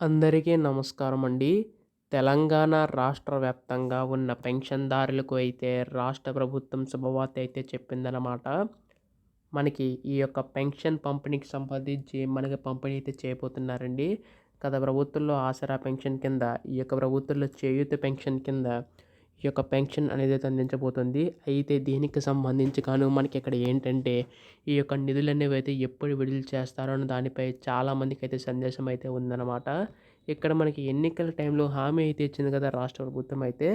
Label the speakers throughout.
Speaker 1: అందరికీ నమస్కారం అండి తెలంగాణ రాష్ట్ర వ్యాప్తంగా ఉన్న పెన్షన్దారులకు అయితే రాష్ట్ర ప్రభుత్వం శుభవార్త అయితే చెప్పిందనమాట మనకి ఈ యొక్క పెన్షన్ పంపిణీకి సంబంధించి మనకి పంపిణీ అయితే చేయబోతున్నారండి. గత ప్రభుత్వంలో ఆసరా పెన్షన్ కింద ఈ యొక్క ప్రభుత్వంలో చేయూత పెన్షన్ కింద ఈ యొక్క పెన్షన్ అనేది అయితే అందించబోతుంది. అయితే దీనికి సంబంధించి కాను మనకి ఇక్కడ ఏంటంటే ఈ యొక్క నిధులు అనేవి అయితే ఎప్పుడు విడుదల చేస్తారో అన్న దానిపై చాలామందికి అయితే సందేశం అయితే ఉందన్నమాట. ఇక్కడ మనకి ఎన్నికల టైంలో హామీ అయితే ఇచ్చింది కదా రాష్ట్ర ప్రభుత్వం అయితే.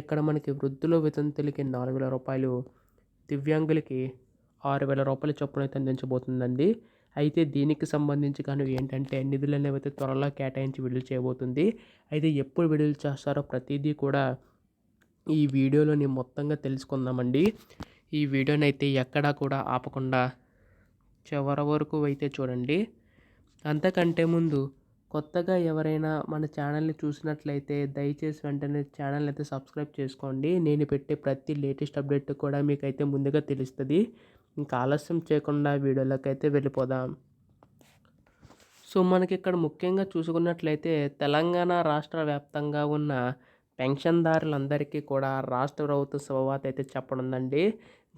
Speaker 1: ఇక్కడ మనకి వృద్ధుల వితంతులకి నాలుగు వేల రూపాయలు దివ్యాంగులకి ఆరు వేల రూపాయల చొప్పున అయితే అందించబోతుందండి. అయితే దీనికి సంబంధించి కానీ ఏంటంటే నిధులు అనేవి అయితే త్వరలో కేటాయించి విడుదల చేయబోతుంది. అయితే ఎప్పుడు విడుదల చేస్తారో ప్రతిదీ కూడా ఈ వీడియోలోని మొత్తంగా తెలుసుకుందామండి. ఈ వీడియోని అయితే ఎక్కడా కూడా ఆపకుండా చివరి వరకు అయితే చూడండి. అంతకంటే ముందు కొత్తగా ఎవరైనా మన ఛానల్ని చూసినట్లయితే దయచేసి వెంటనే ఛానల్ అయితే సబ్స్క్రైబ్ చేసుకోండి. నేను పెట్టే ప్రతి లేటెస్ట్ అప్డేట్ కూడా మీకైతే ముందుగా తెలుస్తుంది. ఇంకా ఆలస్యం చేయకుండా వీడియోలోకి అయితే వెళ్ళిపోదాం. సో మనకి ఇక్కడ ముఖ్యంగా చూసుకున్నట్లయితే తెలంగాణ రాష్ట్ర వ్యాప్తంగా ఉన్న పెన్షన్దారులందరికీ కూడా రాష్ట్ర ప్రభుత్వ శుభవార్త అయితే చెప్పనుందండి.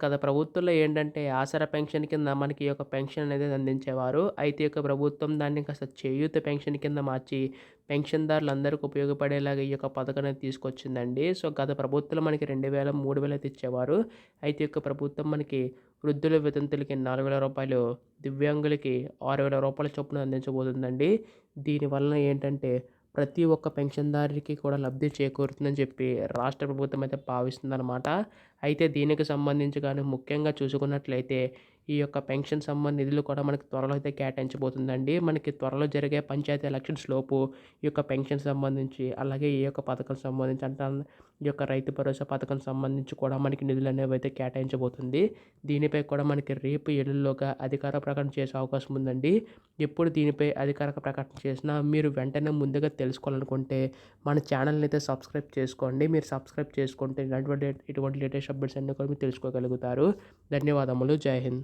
Speaker 1: గత ప్రభుత్వంలో ఏంటంటే ఆసరా పెన్షన్ కింద మనకి ఈ యొక్క పెన్షన్ అనేది అందించేవారు. అయితే యొక్క ప్రభుత్వం దాన్ని కాస్త చేయూత పెన్షన్ కింద మార్చి పెన్షన్దారులందరికీ ఉపయోగపడేలాగా ఈ యొక్క పథకం అనేది తీసుకొచ్చిందండి. సో గత ప్రభుత్వంలో మనకి రెండు వేల మూడు వేలు అయితే ఇచ్చేవారు. అయితే ఈ యొక్క ప్రభుత్వం మనకి వృద్ధుల వితంతులకి నాలుగు వేల రూపాయలు దివ్యాంగులకి ఆరు వేల రూపాయల చొప్పున అందించబోతుందండి. దీనివల్ల ఏంటంటే ప్రతి ఒక్క పెన్షన్దారికి కూడా లబ్ధి చేకూరుతుందని చెప్పి రాష్ట్ర ప్రభుత్వం అయితే భావిస్తుందన్నమాట. అయితే దీనికి సంబంధించి కానీ ముఖ్యంగా చూసుకున్నట్లయితే ఈ యొక్క పెన్షన్ సంబంధ నిధులు కూడా మనకి త్వరలో అయితే కేటాయించబోతుందండి. మనకి త్వరలో జరిగే పంచాయతీ ఎలక్షన్స్ లోపు ఈ యొక్క పెన్షన్ సంబంధించి అలాగే ఈ యొక్క పథకం సంబంధించి అంటే ఈ యొక్క రైతు భరోసా పథకం సంబంధించి కూడా మనకి నిధులు అనేవి అయితే కేటాయించబోతుంది. దీనిపై కూడా మనకి రేపు ఏళ్ళలోగా అధికార ప్రకటన చేసే అవకాశం ఉందండి. ఎప్పుడు దీనిపై అధికారిక ప్రకటన చేసినా మీరు వెంటనే ముందుగా తెలుసుకోవాలనుకుంటే మన ఛానల్ని అయితే సబ్స్క్రైబ్ చేసుకోండి. మీరు సబ్స్క్రైబ్ చేసుకుంటే ఇటువంటి ఇటువంటి లేటెస్ట్ అప్డేట్స్ అన్నీ కూడా మీరు తెలుసుకోగలుగుతారు. ధన్యవాదములు. జై హింద్.